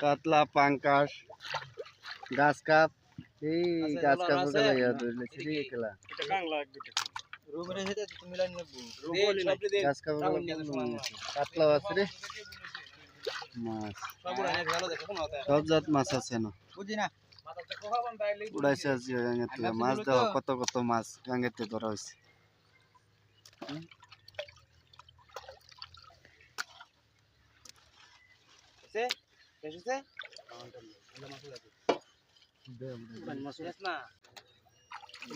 কাতলা পাঙ্কাশ গাছ কাপ। এই গাছ কাপ আছে? ইয়া খেলা দিয়ে গাছ কাপ রাখুন নিয়ে আসো মামা। কাতলা আছে। রে। মাছ। সব জাত মাছ আছে না। উড়াইছে আজকে গাঙ্গের থেকে। মাছ দেখো কত কত মাছ গাঙ্গের থেকে ধরা হয়েছে। এসেছে না।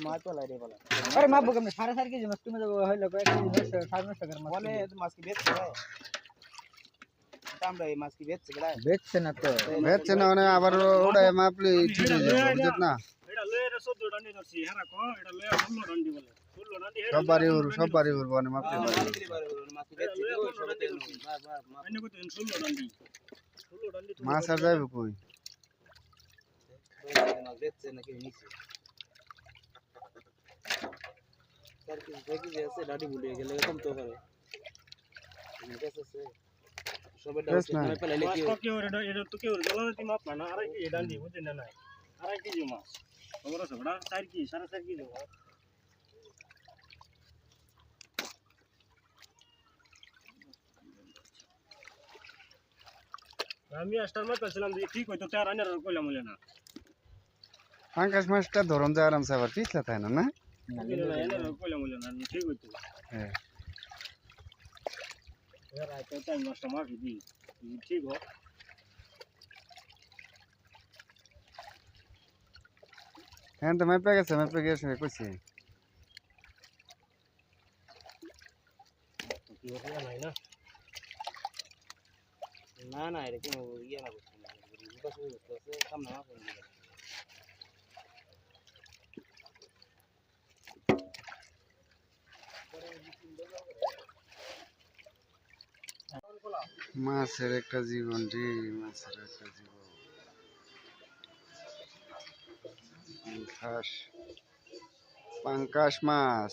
মাছ তোলা রে বলা। আরে মাপবো কেমনে সাড়ে চার কেজি মাছ তুমি তো হইল কয়েক কেজি সাড়ে করে মাছ। বলে মাছ কি বেচছে? আমরা এই মাছ কি বেচছে বেচছে না তো। বেচছে না মানে আবার ওটাই মাপলে বুঝত না? সব বাড়ি উড় সব বাড়ি উড় মানে মাপলে বাড়ি মাছ বেচছে মাছ আর যাবে কই? মাছ তার কি দেখি যে আছে ডাডি ভুলিয়ে গেলে এরকম তো পারে সবে বেশ না। ডাউট পেলে কি আমি আস্টার মাছ পাইছিলাম যে ঠিক হইতো তার আনার কইলাম বলে না। পাঙ্কাশ মাছটা ধরন যায় আরামসে আবার পিছলা তাই না না? কইলাম বলে না ঠিক হইতো। হ্যাঁ। এর আইতে টাইম মাছটা মাফি দি ঠিক হোক হ্যাঁ তো মেপে গেছে মেপে গেছে কইছি। কি না? না না এটা কোনো ইয়ে না কোন মাছের একটা জীবন রে মাছের একটা জীবন পাঙ্কাশ পাঙ্কাশ মাছ